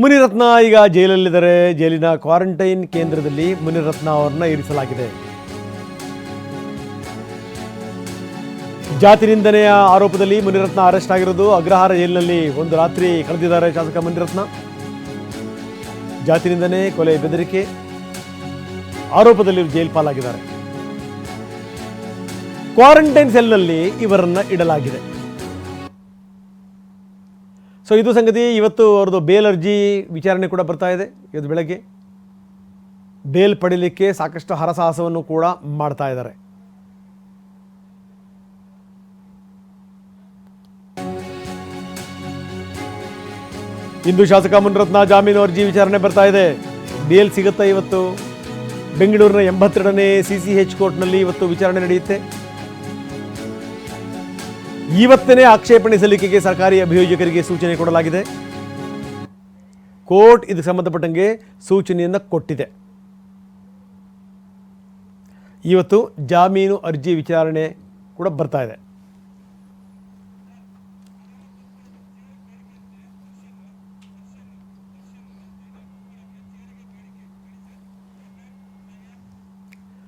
ಮುನಿರತ್ನ ಈಗ ಜೈಲಲ್ಲಿದ್ದಾರೆ. ಜೈಲಿನ ಕ್ವಾರಂಟೈನ್ ಕೇಂದ್ರದಲ್ಲಿ ಮುನಿರತ್ನ ಅವರನ್ನ ಇರಿಸಲಾಗಿದೆ. ಜಾತಿ ನಿಂದನೆಯ ಆರೋಪದಲ್ಲಿ ಮುನಿರತ್ನ ಅರೆಸ್ಟ್ ಆಗಿರೋದು ಅಗ್ರಹಾರ ಜೈಲಿನಲ್ಲಿ ಒಂದು ರಾತ್ರಿ ಕಳೆದಿದ್ದಾರೆ ಶಾಸಕ ಮುನಿರತ್ನ. ಜಾತಿ ನಿಂದನೆ, ಕೊಲೆ ಬೆದರಿಕೆ ಆರೋಪದಲ್ಲಿ ಜೈಲ್ ಪಾಲಾಗಿದ್ದಾರೆ. ಕ್ವಾರಂಟೈನ್ ಸೆಲ್ನಲ್ಲಿ ಇವರನ್ನ ಇಡಲಾಗಿದೆ. ಸೊ ಇದು ಸಂಗತಿ ಇವತ್ತು ಅವ್ರದ್ದು ಬೇಲ್ ಅರ್ಜಿ ವಿಚಾರಣೆ ಕೂಡ ಬರ್ತಾ ಇದೆ. ಇವತ್ತು ಬೆಳಗ್ಗೆ ಬೇಲ್ ಪಡಿಲಿಕ್ಕೆ ಸಾಕಷ್ಟು ಹರಸಾಹಸವನ್ನು ಕೂಡ ಮಾಡ್ತಾ ಇದ್ದಾರೆ. ಇಂದು ಶಾಸಕ ಮುನ್ರತ್ನ ಜಾಮೀನು ಅರ್ಜಿ ವಿಚಾರಣೆ ಬರ್ತಾ ಇದೆ. ಬೇಲ್ ಸಿಗುತ್ತಾ ಇವತ್ತು? ಬೆಂಗಳೂರಿನ ಎಂಬತ್ತೆರಡನೇ ಸಿ ಸಿ ಎಚ್ ಕೋರ್ಟ್ನಲ್ಲಿ ಇವತ್ತು ವಿಚಾರಣೆ ನಡೆಯುತ್ತೆ. ಇವತ್ತನೇ ಆಕ್ಷೇಪಣೆ ಸಲ್ಲಿಕೆಗೆ ಸರ್ಕಾರಿ ಅಭಿಯೋಜಕರಿಗೆ ಸೂಚನೆ ಕೊಡಲಾಗಿದೆ. ಕೋರ್ಟ್ ಇದಕ್ಕೆ ಸಂಬಂಧಪಟ್ಟಂಗೆ ಸೂಚನೆಯನ್ನು ಕೊಟ್ಟಿದೆ. ಇವತ್ತು ಜಾಮೀನು ಅರ್ಜಿ ವಿಚಾರಣೆ ಕೂಡ ಬರ್ತಾ ಇದೆ.